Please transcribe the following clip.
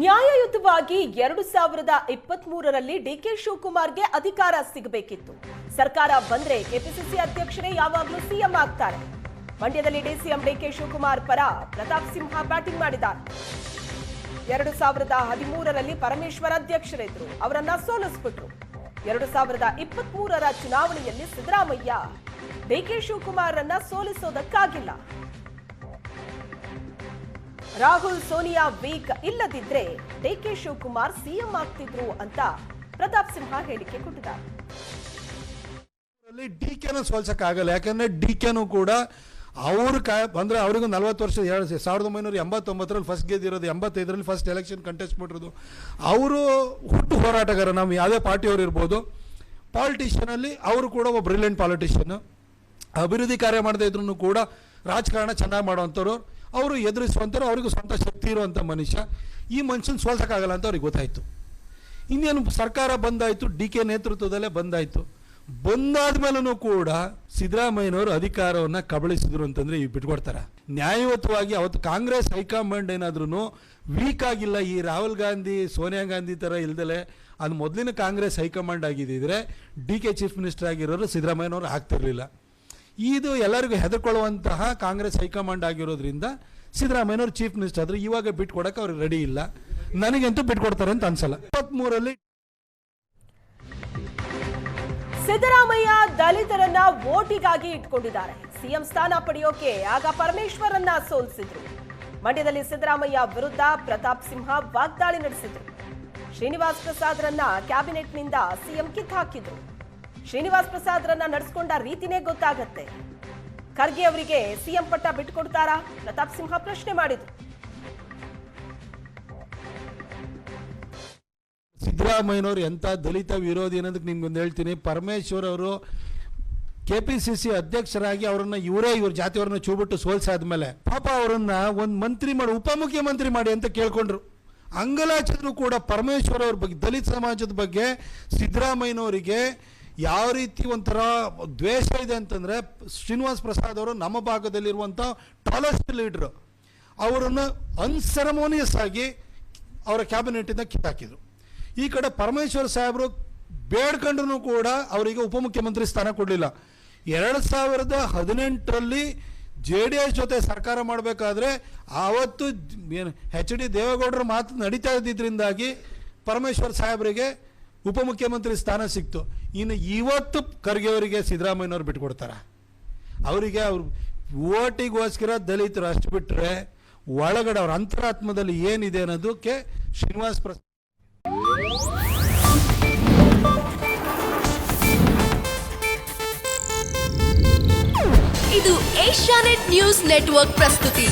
ನ್ಯಾಯಯುತವಾಗಿ ಎರಡು ಸಾವಿರದ ಇಪ್ಪತ್ತ್ ಮೂರರಲ್ಲಿ ಡಿಕೆ ಶಿವಕುಮಾರ್ಗೆ ಅಧಿಕಾರ ಸಿಗಬೇಕಿತ್ತು. ಸರ್ಕಾರ ಬಂದ್ರೆ ಕೆಪಿಸಿಸಿ ಅಧ್ಯಕ್ಷರೇ ಯಾವಾಗಲೂ ಸಿಎಂ ಆಗ್ತಾರೆ. ಮಂಡ್ಯದಲ್ಲಿ ಡಿಸಿಎಂ ಡಿಕೆ ಶಿವಕುಮಾರ್ ಪರ ಪ್ರತಾಪ್ ಸಿಂಹ ಬ್ಯಾಟಿಂಗ್ ಮಾಡಿದ್ದಾರೆ. ಎರಡು ಸಾವಿರದ ಹದಿಮೂರರಲ್ಲಿ ಪರಮೇಶ್ವರ್ ಅಧ್ಯಕ್ಷರಿದ್ರು. ಅವರನ್ನ ಸೋಲಿಸ್ಬಿಟ್ರು. ಎರಡು ಸಾವಿರದ ಇಪ್ಪತ್ತ್ ಮೂರರ ಚುನಾವಣೆಯಲ್ಲಿ ಸಿದ್ದರಾಮಯ್ಯ ಡಿಕೆ ಶಿವಕುಮಾರ್ರನ್ನ ಸೋಲಿಸೋದಕ್ಕಾಗಿಲ್ಲ. ರಾಹುಲ್, ಸೋನಿಯಾ ವೀಕ್ ಇಲ್ಲದಿದ್ರೆ ಡಿ ಕೆ ಶಿವಕುಮಾರ್ ಸಿಎಂ ಆಗ್ತಿದ್ರು ಅಂತ ಪ್ರತಾಪ್ ಸಿಂಹ ಹೇಳಿಕೆ ಕೊಟ್ಟಿದ್ದಾರೆ. ಡಿ ಕೆನ ಸೋಲ್ಸಕ್ಕಾಗಲ್ಲ, ಯಾಕಂದ್ರೆ ಡಿ ಕೆನು ಕೂಡ ಅವರು ಕಾ, ಅಂದರೆ ಅವರಿಗೂ ನಲ್ವತ್ತು ವರ್ಷ ಎರಡು ಸಾವಿರದ ಒಂಬೈನೂರ ಎಂಬತ್ತೊಂಬತ್ತರಲ್ಲಿ ಫಸ್ಟ್ ಗೆದ್ದಿರೋದು, ಎಂಬತ್ತೈದರಲ್ಲಿ ಫಸ್ಟ್ ಎಲೆಕ್ಷನ್ ಕಂಟೆಸ್ಟ್ ಮಾಡಿರೋದು ಅವರು ಹುಟ್ಟು ಹೋರಾಟಗಾರ ನಾವು ಯಾವುದೇ ಪಾರ್ಟಿಯವರು ಇರ್ಬೋದು. ಪಾಲಿಟಿಷಿಯನಲ್ಲಿ ಅವರು ಕೂಡ ಒಬ್ಬ ಬ್ರಿಲಿಯಂಟ್ ಪಾಲಿಟಿಷಿಯನ್ನು ಅಭಿವೃದ್ಧಿ ಕಾರ್ಯ ಮಾಡದೇ ಇದ್ರೂ ಕೂಡ ರಾಜಕಾರಣ ಚೆನ್ನಾಗಿ ಮಾಡೋವಂಥವ್ರು. ಅವರು ಎದುರಿಸುವಂಥವ್ರು ಅವ್ರಿಗೂ ಸ್ವಂತ ಶಕ್ತಿ ಇರುವಂಥ ಮನುಷ್ಯ. ಈ ಮನುಷ್ಯನ ಸೋಲ್ಸೋಕ್ಕಾಗಲ್ಲ ಅಂತ ಅವ್ರಿಗೆ ಗೊತ್ತಾಯಿತು. ಇನ್ನೇನು ಸರ್ಕಾರ ಬಂದಾಯಿತು, ಡಿ ಕೆ ನೇತೃತ್ವದಲ್ಲೇ ಬಂದಾಯಿತು. ಬಂದಾದ ಮೇಲೂ ಕೂಡ ಸಿದ್ದರಾಮಯ್ಯನವರು ಅಧಿಕಾರವನ್ನು ಕಬಳಿಸಿದ್ರು ಅಂತಂದರೆ ಈ ಬಿಟ್ಕೊಡ್ತಾರೆ. ನ್ಯಾಯಯುತವಾಗಿ ಅವತ್ತು ಕಾಂಗ್ರೆಸ್ ಹೈಕಮಾಂಡ್ ಏನಾದ್ರೂ ವೀಕ್ ಆಗಿಲ್ಲ, ಈ ರಾಹುಲ್ ಗಾಂಧಿ, ಸೋನಿಯಾ ಗಾಂಧಿ ಥರ ಇಲ್ದಲೆ ಅದು ಮೊದಲಿನ ಕಾಂಗ್ರೆಸ್ ಹೈಕಮಾಂಡ್ ಆಗಿದ್ದಿದ್ರೆ ಡಿ ಕೆ ಚೀಫ್ ಮಿನಿಸ್ಟರ್ ಆಗಿರೋರು ಸಿದ್ದರಾಮಯ್ಯನವರು ಆಗ್ತಿರ್ಲಿಲ್ಲ. ಇದು ಎಲ್ಲರಿಗೂ ಹೆದರ್ಕೊಳ್ಳುವಂತಹ ಕಾಂಗ್ರೆಸ್ ಹೈಕಮಾಂಡ್ ಆಗಿರೋದ್ರಿಂದ ಸಿದ್ದರಾಮಯ್ಯವರು ಚೀಫ್ ಮಿನಿಸ್ಟರ್ ಆದ್ರೆ ಇವಾಗ ಬಿಟ್ಕೊಡಕ್ಕೆ ಅವ್ರಿಗೆ ರೆಡಿ ಇಲ್ಲ. ನನಗಂತೂ ಬಿಟ್ಕೊಡ್ತಾರೆ ಅಂತ ಅನ್ಸಲ್ಲ. ಇಪ್ಪತ್ಮೂರಲ್ಲಿ ಸಿದ್ದರಾಮಯ್ಯ ದಲಿತರನ್ನ ವೋಟಿಗಾಗಿ ಇಟ್ಕೊಂಡಿದ್ದಾರೆ. ಸಿಎಂ ಸ್ಥಾನ ಪಡೆಯೋಕೆ ಆಗ ಪರಮೇಶ್ವರನ್ನ ಸೋಲಿಸಿದ್ರು. ಮಂಡ್ಯದಲ್ಲಿ ಸಿದ್ದರಾಮಯ್ಯ ವಿರುದ್ಧ ಪ್ರತಾಪ್ ಸಿಂಹ ವಾಗ್ದಾಳಿ ನಡೆಸಿದ್ರು. ಶ್ರೀನಿವಾಸ್ ಪ್ರಸಾದ್ರನ್ನ ಕ್ಯಾಬಿನೆಟ್ನಿಂದ ಸಿಎಂ ಕಿತ್ತಾಕಿದ್ರು. ಶ್ರೀನಿವಾಸ್ ಪ್ರಸಾದ್ರನ್ನ ನಡೆಸ್ಕೊಂಡ ರೀತಿನೇ ಗೊತ್ತಾಗತ್ತೆ. ಖರ್ಗೆ ಅವರಿಗೆ ಸಿಎಂ ಪಟ್ಟ ಬಿಟ್ಕೊಡ್ತಾರಾ? ಪ್ರತಾಪ್ ಸಿಂಹ ಪ್ರಶ್ನೆ ಮಾಡಿದ್ರು. ಸಿದ್ದರಾಮಯ್ಯನವರು ಎಂಥ ದಲಿತ ವಿರೋಧಿ ಅನ್ನೋದಕ್ಕೆ ನಿಮ್ಗೊಂದು ಹೇಳ್ತೀನಿ. ಪರಮೇಶ್ವರ್ ಅವರು ಕೆ ಪಿ ಸಿ ಸಿ ಅಧ್ಯಕ್ಷರಾಗಿ ಅವರನ್ನು ಇವರೇ ಇವ್ರ ಜಾತಿಯವರನ್ನ ಚೂಬಿಟ್ಟು ಸೋಲ್ಸಾದ್ಮೇಲೆ ಪಾಪ ಅವರನ್ನ ಒಂದು ಮಂತ್ರಿ ಮಾಡಿ ಉಪಮುಖ್ಯಮಂತ್ರಿ ಮಾಡಿ ಅಂತ ಕೇಳ್ಕೊಂಡ್ರು. ಅಂಗಲಾಚಿದ್ರು ಕೂಡ ಪರಮೇಶ್ವರ್ ಅವ್ರ ಬಗ್ಗೆ, ದಲಿತ ಸಮಾಜದ ಬಗ್ಗೆ ಸಿದ್ದರಾಮಯ್ಯನವರಿಗೆ ಯಾವ ರೀತಿ ಒಂಥರ ದ್ವೇಷ ಇದೆ ಅಂತಂದರೆ ಶ್ರೀನಿವಾಸ್ ಪ್ರಸಾದ್ ಅವರು ನಮ್ಮ ಭಾಗದಲ್ಲಿರುವಂಥ ಟಾಲೆಸ್ಟ್ ಲೀಡ್ರು ಅವರನ್ನು ಅನ್ಸೆರಮೋನಿಯಸ್ ಆಗಿ ಅವರ ಕ್ಯಾಬಿನೆಟಿಂದ ಕಿತ್ತಾಕಿದರು. ಈ ಕಡೆ ಪರಮೇಶ್ವರ್ ಸಾಹೇಬರು ಬೇಡ್ಕೊಂಡ್ರೂ ಕೂಡ ಅವರಿಗೆ ಉಪಮುಖ್ಯಮಂತ್ರಿ ಸ್ಥಾನ ಕೊಡಲಿಲ್ಲ. ಎರಡು ಸಾವಿರದ ಹದಿನೆಂಟರಲ್ಲಿ ಜೆ ಡಿ ಎಸ್ ಜೊತೆ ಸರ್ಕಾರ ಮಾಡಬೇಕಾದ್ರೆ ಆವತ್ತು ಏನು ಹೆಚ್ ಡಿ ದೇವೇಗೌಡರ ಮಾತು ನಡೀತಾ ಇದ್ದಿದ್ದರಿಂದಾಗಿ ಪರಮೇಶ್ವರ್ ಸಾಹೇಬರಿಗೆ ಉಪಮುಖ್ಯಮಂತ್ರಿ ಸ್ಥಾನ ಸಿಕ್ತು. ಇನ್ನು ಇವತ್ತು ಖರ್ಗೆ ಅವರಿಗೆ ಸಿದ್ದರಾಮಯ್ಯನವ್ರು ಬಿಟ್ಕೊಡ್ತಾರ. ಅವರಿಗೆ ಅವ್ರು ಓಟಿಗೋಸ್ಕರ ದಲಿತರು ಅಷ್ಟು ಬಿಟ್ಟರೆ ಒಳಗಡೆ ಅವ್ರ ಅಂತರಾತ್ಮದಲ್ಲಿ ಏನಿದೆ ಅನ್ನೋದಕ್ಕೆ ಶ್ರೀನಿವಾಸ್ ಪ್ರಸಾದ್ ಇದು ಏಷ್ಯಾನೆಟ್ ನ್ಯೂಸ್ ನೆಟ್ವರ್ಕ್ ಪ್ರಸ್ತುತಿ.